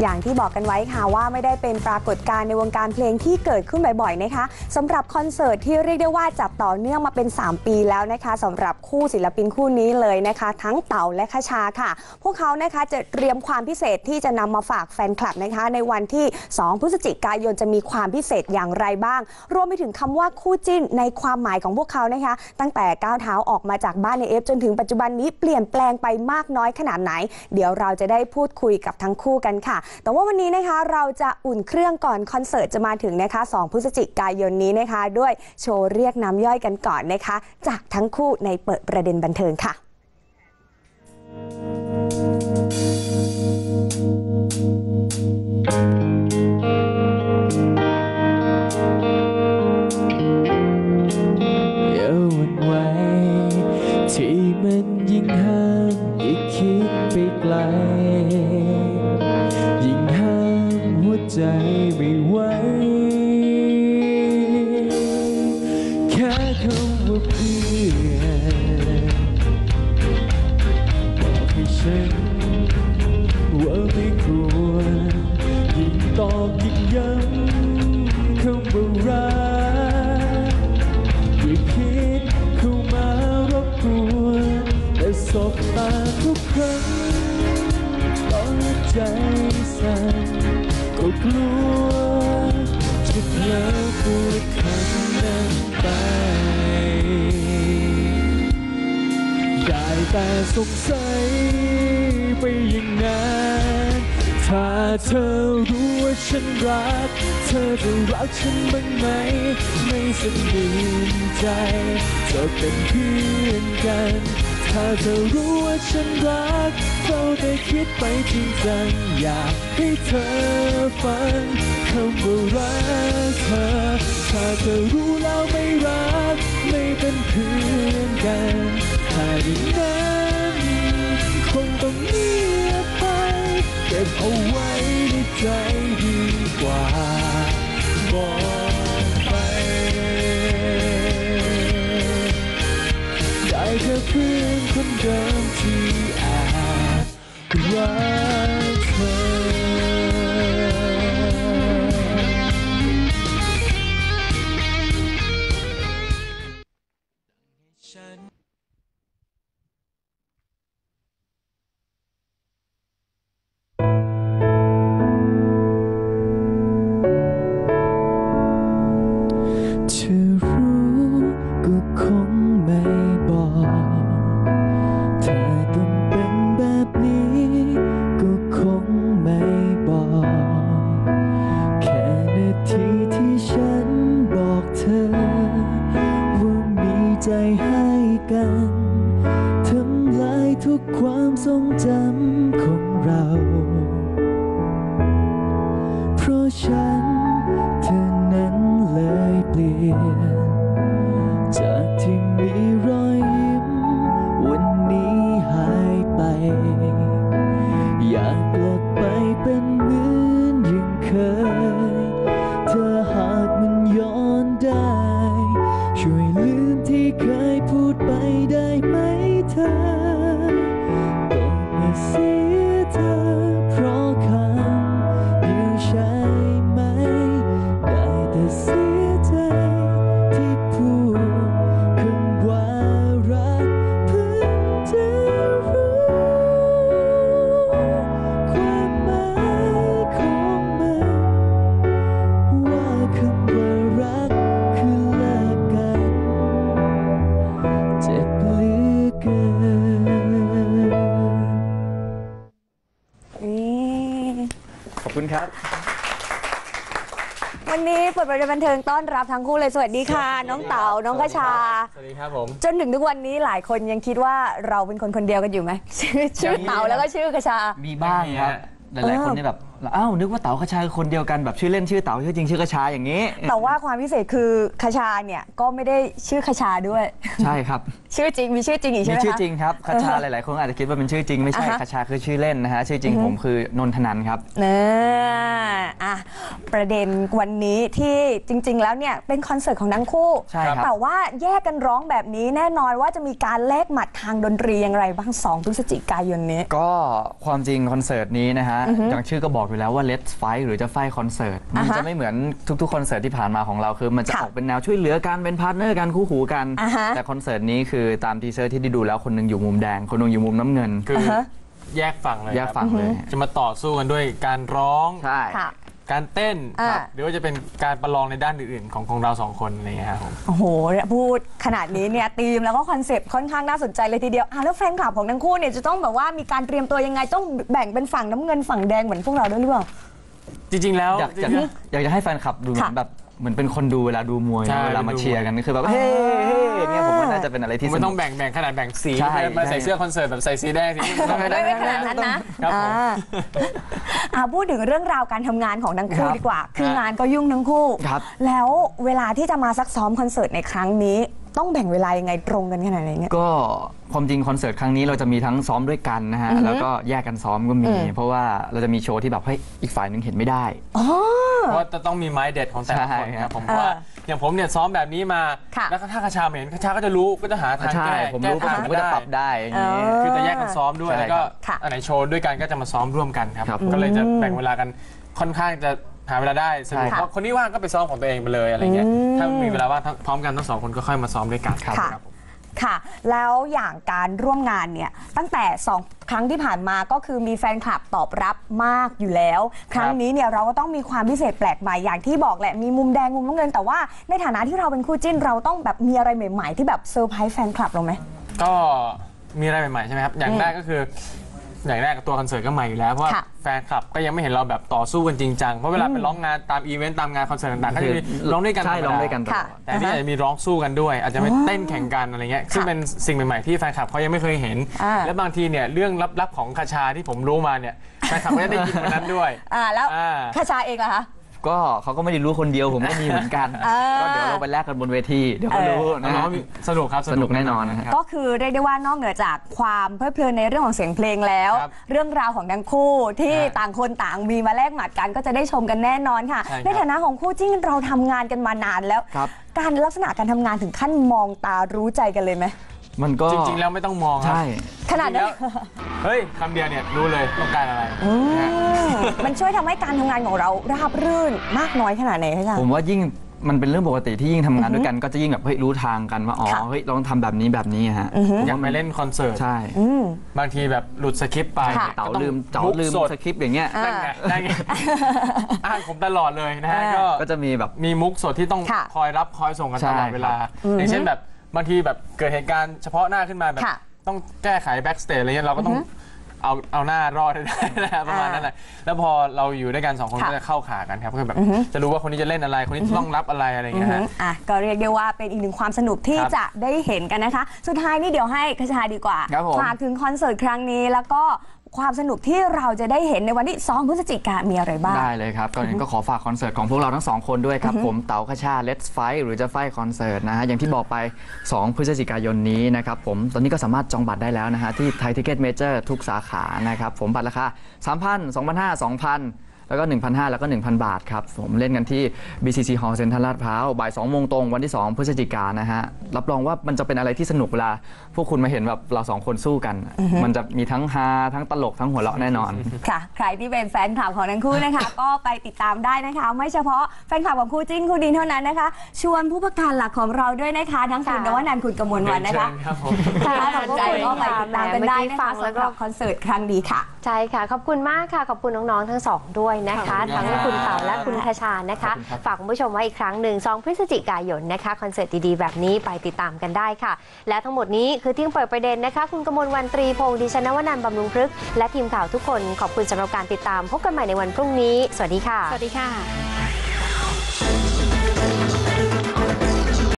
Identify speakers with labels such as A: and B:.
A: อย่างที่บอกกันไว้ค่ะว่าไม่ได้เป็นปรากฏการณ์ในวงการเพลงที่เกิดขึ้นบ่อยๆนะคะสำหรับคอนเสิร์ตที่เรียกได้ว่าจัดต่อเนื่องมาเป็น 3 ปีแล้วนะคะสำหรับคู่ศิลปินคู่นี้เลยนะคะ ทั้งเต่าและคชาค่ะ พวกเขานะคะจะเตรียมความพิเศษที่จะนำมาฝากแฟนคลับนะคะ ในวันที่ 2 พฤศจิกายนจะมีความพิเศษอย่างไรบ้าง รวมไปถึงคำว่าคู่จิ้นในความหมายของพวกเขานะคะ ตั้งแต่ก้าวเท้าออกมาจากบ้านในเอฟจนถึงปัจจุบันนี้เปลี่ยนแปลงไปมากน้อยขนาดไหน เดี๋ยวเราจะได้พูดคุยกับทั้งคู่กันค่ะแต่ว่าวันนี้นะคะเราจะอุ่นเครื่องก่อนคอนเสิร์ตจะมาถึงนะคะ 2 พฤศจิกายนนี้นะคะ ด้วยโชว์เรียกน้ำย่อยกันก่อนนะคะ จากทั้งคู่ในเปิดประเด็นบันเทิงค่ะ
B: ใจสั่นก็กลัวจะเพลอพูดคำนั้นไป ได้แต่สงสัยไปอย่างนั้นถ้าเธอรู้ว่าฉันรัก เธอจะรักฉันบ้างไหม ไม่สนิทใจจะเป็นเพื่อนกัน ถ้าเธอรู้ว่าฉันรักเราได้คิดไปจริงจังอยากให้เธอฟังคำว่ารักเธอถ้าเธอรู้แล้วไม่รัก ไม่เป็นเพื่อนกันถ้าอย่างนั้นคงต้องเงียบไปเก็บเอาไว้ในใจดีกว่าบอก ฉัน ร
A: วันนี้เปิดประเด็นบันเทิงต้อนรับทั้งคู่เลยสวัสดีค่ะ น้องเต๋าน้องกระชา
C: สวัสดีครับผม
A: จนถึงทุกวันนี้หลายคนยังคิดว่าเราเป็นคนคนเดียวกันอยู่ไหมชื่อชื่อเต๋าแล้วก็ชื่อกระชา
D: มีบ้างครับ หลายๆคนเนี่ยแบบ อ้าวนึกว่าเต๋ากระชาคือคนเดียวกันแบบชื่อเล่นชื่อเต๋าชื่อจริงชื่อกระชาอย่างนี้
A: แต่ว่าความพิเศษคือคชาเนี่ยก็ไม่ได้ชื่อคชาด้วย
D: ใช่ครับ
A: ชื่อจริงมีชื่อจริงอีกใช่
D: มี
A: ไหมคะ
D: ชื่อจริงครับคชาหลายๆคนอาจจะคิดว่าเป็นชื่อจริงไม่ใช่
A: อ่าฮะ
D: คชาคือชื่อเล่นนะฮะชื่อจริงผมคือนนทนันครับ
A: เนออะประเด็นวันนี้ที่จริง ๆ แล้วเนี่ยเป็นคอนเสิร์ตของทั้งคู่
D: ใช่ครับ
A: แต่ว่าแยกกันร้องแบบนี้แน่นอนว่าจะมีการแลกหมัดทางดนตรีอย่างไรบ้าง 2 พฤศจิกายนนี้
D: ก็ความจริงคอนเสิร์ตนี้นะฮะอย่างชื่อก็บอกอยู่อยู่แล้วว่า Let's Fight หรือจะไฟคอนเสิร์ตมัน
A: อ่าฮะ
D: จะไม่เหมือนทุกๆคอนเสิร์ตที่ผ่านมาของเราคือ มันจะ
A: ค่ะ
D: ออกเป็นแนวช่วยเหลือกันเป็นพาร์ทเนอร์กันคู่หูกัน
A: อ่าฮะ
D: แต่คอนเสิร์ตนี้คือตามทีเซอร์ที่ได้ดูแล้วคนหนึงอยู่มุมแดง คนหนึงอยู่มุมน้ำเงิน
C: คือ
A: อ่าฮะ
C: แยกฝั่งเลย
D: แยก
C: ครับ
D: ฝั่งเลย
C: จะมาต่อสู้กันด้วยการร้อง
D: ใช่
A: ค่ะ
C: การเต้น
A: อ่า
C: ครับหรือว่าจะเป็นการประลองในด้านอื่นๆ ของของเราสองคนอะไรอย่างเงี้ยครับผม
A: โอ้โหพูดขนาดนี้เนี่ยธีมแล้วก็คอนเซปต์ค่อนข้างน่าสนใจเลยทีเดียวอะแล้วแฟนคลับของทั้งคู่เนี่ยจะต้องแบบว่ามีการเตรียมตัวยังไงต้องแบ่งเป็นฝั่งน้ำเงินฝั่งแดงเหมือนพวกเราด้วยหรือเปล่า
C: จริงๆแล้ว
D: อยาก
C: จ
D: อยาก
C: ริง
D: อยากจะให้แฟนคลับดูเหมือน
A: ค่ะ
D: แบบ เหมือนเป็นคนดูเวลาดูมวย
C: ใช่
D: นะเวลามา
C: เป็นดู
D: เชียร์กันคือแบบ
A: อ่า
D: เฮ้เฮ้เนี่ยผมว่าน่าจะเป็นอะไร
C: ๆ
D: ที่
C: ไม่
D: สนุ
C: ต้อก งแบ่งแบ่งขนาดแบ่งสี
D: ใช่
C: มา
D: ใช่
C: ใส่เสื้อคอนเสิร์ตแบบใส่สีแดงสีม่วง
A: ไม่ไม่ขนาดนั้นนะครับ
C: ผม
A: อ่าอ่าพูดถึงเรื่องราวการทำงานของทั้งคู่
D: ครับ
A: ดีกว่า คือ
C: ฮะ
A: งานก็ยุ่งทั้งคู่
D: ครับ
A: แล้วเวลาที่จะมาซักซ้อมคอนเสิร์ตในครั้งนี้ ต้องแบ่งเวลายังไงตรงกันขนาดไหนเนี่ย
D: ก็ความจริงคอนเสิร์ตครั้งนี้เราจะมีทั้งซ้อมด้วยกันนะฮะ
A: อือฮึ
D: แล้วก็แยกกันซ้อมก็มี
A: อืม
D: เพราะว่าเราจะมีโชว์ที่แบบเฮ้ยอีกฝ่ายนึงเห็นไม่ได้
A: อ๋อ
C: เพราะว่าจะต้องมีไม้เด็ดของแต่ละคน
D: ใช่
C: ครับผม
A: เออ
C: เพราะว่าอย่างผมเนี่ยซ้อมแบบนี้มา
A: ค่ะ
C: แล้วก็ถ้ากระชาไม่เห็นกระชาก็จะรู้ก็จะหาทาง
D: ใช่
C: แก้
D: ผม
C: แก้
D: รู้
C: ทาง
D: ผมก็จะปรับได้อย่างนี้
A: เออ
C: คือจะแยกกันซ้อมด้วย
D: ใช่
C: แล้วก็
A: ค่ะ
C: อันไหนโชว์ด้วยกันก็จะมาซ้อมร่วมกันครับ
D: ครับ
C: ก็เลยจะแบ่งเวลากันค่อนข้างจะ หาเวลาได้สะดวก
D: ใช่
C: เพราะคนนี้ว่างก็ไปซ้อมของตัวเองไปเลยอะไรเงี้ย
A: อืม
C: ถ้ามีเวลาว่างทั้งพร้อมกันทั้งสองคนก็ค่อยมาซ้อมด้วยกัน
A: ค่ะ
C: ครับผม
A: ค่ะ แล้วอย่างการร่วมงานเนี่ย ตั้งแต่ 2 ครั้งที่ผ่านมาก็คือมีแฟนคลับตอบรับมากอยู่แล้ว ครั้งนี้เนี่ยเราก็ต้องมีความพิเศษแปลกใหม่อย่างที่บอกแหละ มีมุมแดงมุมน้ำเงิน แต่ว่าในฐานะที่เราเป็นคู่จิ้นเราต้องแบบมีอะไรใหม่ ๆ ที่แบบเซอร์ไพรส์แฟนคลับเราไหม
C: ก็มีอะไรใหม่ๆใช่ไหมครับ อย่าง
A: อืม
C: แรกก็คือ อย่างแรกกับตัวคอนเสิร์ตก็ใหม่อยู่แล้วเพราะว่า
A: ค่ะ
C: แฟนคลับก็ยังไม่เห็นเราแบบต่อสู้กันจริงจังเพราะเวลาไปร้องงานตามอีเวนต์ตามงานคอนเสิร์ตต่างๆก็จะมีร้องด้วยกัน
D: ใช่
C: ธรรมดา
D: ร้องด้วยกันตลอ
A: ค่ะ
D: ด
C: แต่ที่อาจจะมีร้องสู้กันด้วย อาจจะไม่เต้นแข่งกันอะไรเงี้ยซึ่งเป็นสิ่งใหม่ๆที่แฟนคลับเขายังไม่เคยเห็น
A: อ่า
C: และบางทีเนี่ยเรื่องลับๆของคาชาที่ผมรู้มาเนี่ยแฟนคลับก็จะได้ยินวันนั้นด้วย
A: อ่าแล้ว
C: อ่า
A: คาชาเองล่ะคะ
D: ก็เขาก็ไม่ได้รู้คนเดียวผมก็มีเหมือนกัน
A: เออ
D: ก็เดี๋ยวเราไปแลกกันบนเวทีเดี๋ยวก็รู้
C: นะ
D: นะ
C: ค
D: ฮะ
C: รับสนุกครับ
D: สนุกแน่นอนนะครับ
A: ก็คือเรียกได้ว่านอกเหนือจากความเพลิดเพลินในเรื่องของเสียงเพลงแล้ว
C: ครับ
A: เรื่องราวของทั้งคู่ที่
C: ฮะ
A: ต่างคนต่างมีมาแลกหมัดกันก็จะได้ชมกันแน่นอนค่ะ
C: ใช่ครับ
A: ในฐานะของคู่จิ้นเราทำงานกันมานานแล้ว
D: ครับ
A: การลักษณะการทำงานถึงขั้นมองตารู้ใจกันเลยไหม
D: มันก็
C: จริงๆ แล้วไม่ต้องมองครับ
D: ใช่
A: ขนาดนั้น
C: จริงๆแล้วเฮ้ยคำเดียวเนี่ยรู้เลยต้องการอะไร
A: อื
C: นะฮะ
A: มมันช่วยทำให้การทำงานของเราราบรื่นมากน้อยขนาดไหนคะอาจาร
D: ผ
A: ย์
D: มว่ายิ่งมันเป็นเรื่องปกติที่ยิ่งทำงานด้วยกัน ก็จะยิ่งแบบเฮ้ยรู้ทางกันว่าอ๋อ
A: ค่ะ
D: เฮ้ยเราต้องทำแบบนี้แบบนี้ฮะ
A: อือฮึ
D: ผม
C: อยาก
D: ว่า
C: ไป
D: มัน
C: เล่นคอนเสิร์ต
D: ใช่
A: อืม
C: บางทีแบบหลุดสคริปต์ไป
A: ค่ะ
D: เต๋า
C: ก็ต้อง
D: ลืมเต๋า
C: มุก
D: ลืม
C: สด
D: สคริปต์อย่างเงี้ย
A: อ่า
C: นั่นไงได้ไงอ้างผมตลอดเลยนะฮะ
A: อ่า
C: ก็
D: ก็จะมีแบบ
C: มีมุกสดที่ต้อง
A: ค่ะ
C: คอยรับคอยส่งกัน
D: ใช่
C: ตลอดเวลา
D: ครับ
C: อย่างเช่นแบบ บางทีแบบเกิดเหตุการณ์เฉพาะหน้าขึ้นมาแบบ
A: ค่ะ
C: ต้องแก้ไขแบ็กสเตจอะไรเงี้ยเราก็ต้องเอาเอาหน้ารอดให้ได้นะฮะประมาณนั้นแหละแล้วพอเราอยู่ด้วยกันสองคน
A: ค่ะ
C: ก็จะเข้าขากันครับก็คือแบบจะรู้ว่าคนนี้จะเล่นอะไร คนนี้จะต้องรับอะไรอะไร
A: อื
C: เงี้
A: อยฮึ
C: ฮะ
A: อะก็เรียกได้ว่าเป็นอีกหนึ่งความสนุกที่
C: ครับ
A: จะได้เห็นกันนะคะ สุดท้ายนี่เดี๋ยวให้คชาดีกว่า
D: ครับผม
A: ฝากถึงคอนเสิร์ตครั้งนี้แล้วก็ ความสนุกที่เราจะได้เห็นในวันที่ 2 พฤศจิกายนมีอะไรบ้าง
D: ได้เลยครับก่อนอื่นก็ขอฝากคอนเสิร์ตของพวกเราทั้งสองคนด้วยครับผมเต๋าคชา Let's Fight หรือจะไฟคอนเสิร์ตนะฮะอย่างที่บอกไป 2 พฤศจิกายนนี้นะครับผมตอนนี้ก็สามารถจองบัตรได้แล้วนะฮะที่ไทยทิเก็ตเมเจอร์ทุกสาขานะครับผมบัตรราคา3,000 2,500 2,000 แล้วก็ 1,500 แล้วก็ 1,000 บาทครับ ผมเล่นกันที่ BCC Hall เซ็นทรัลลาดพร้าวบ่าย2โมงตรงวันที่ 2 พฤศจิกายนนะฮะ รับรองว่ามันจะเป็นอะไรที่สนุกเวลา พวกคุณมาเห็นแบบเราสองคนสู้กัน มันจะมีทั้งฮาทั้งตลกทั้งหัวเราะแน่นอน
A: ค่ะ ใครที่เป็นแฟนคลับของทั้งคู่นะคะ ก็ไปติดตามได้นะคะ ไม่เฉพาะแฟนคลับของคู่จิ้นคู่ดินเท่านั้นนะคะ ชวนผู้ประกาศหลักของเราด้วยนะคะ ทั้งคุณนวนันท์คุณกมลวันนะคะ
C: เชิญครับผม
A: ถ้าสนใจก็ไปติดตามกันได้นะคะ
E: แหมเมื่อกี้ฟังแล้
A: สำ
E: ว
A: ห
E: ก็
A: รับคอนเสิร์ตครั้งนี้ค่ะ
E: ใช่ค่ะ ขอบคุณมากค่ะ ขอบคุณน้องๆทั้งสองด้วยนะคะ
C: ขอบคุณ
E: ทั้ง
C: ครับ
E: คุณเต่าและคุณคชานะคะ ฝากคุณผู้ชมไว้อีกครั้งหนึ่ง2พฤศจิกายนนะคะคอนเสิร์ตดีๆ แบบนี้ไปติดตามกันได้ค่ะ และทั้งหมดนี้คือเที่ยงเปิดประเด็นนะคะ คุณกมลวันตรีพงษ์ดิฉันนวนันท์บำรุงพฤกษ์และทีมข่าวทุกคนขอบคุณสำหรับการติดตาม พบกันใหม่ในวันพรุ่งนี้ สวัสดีค่ะ
F: สวัสดีค่ะ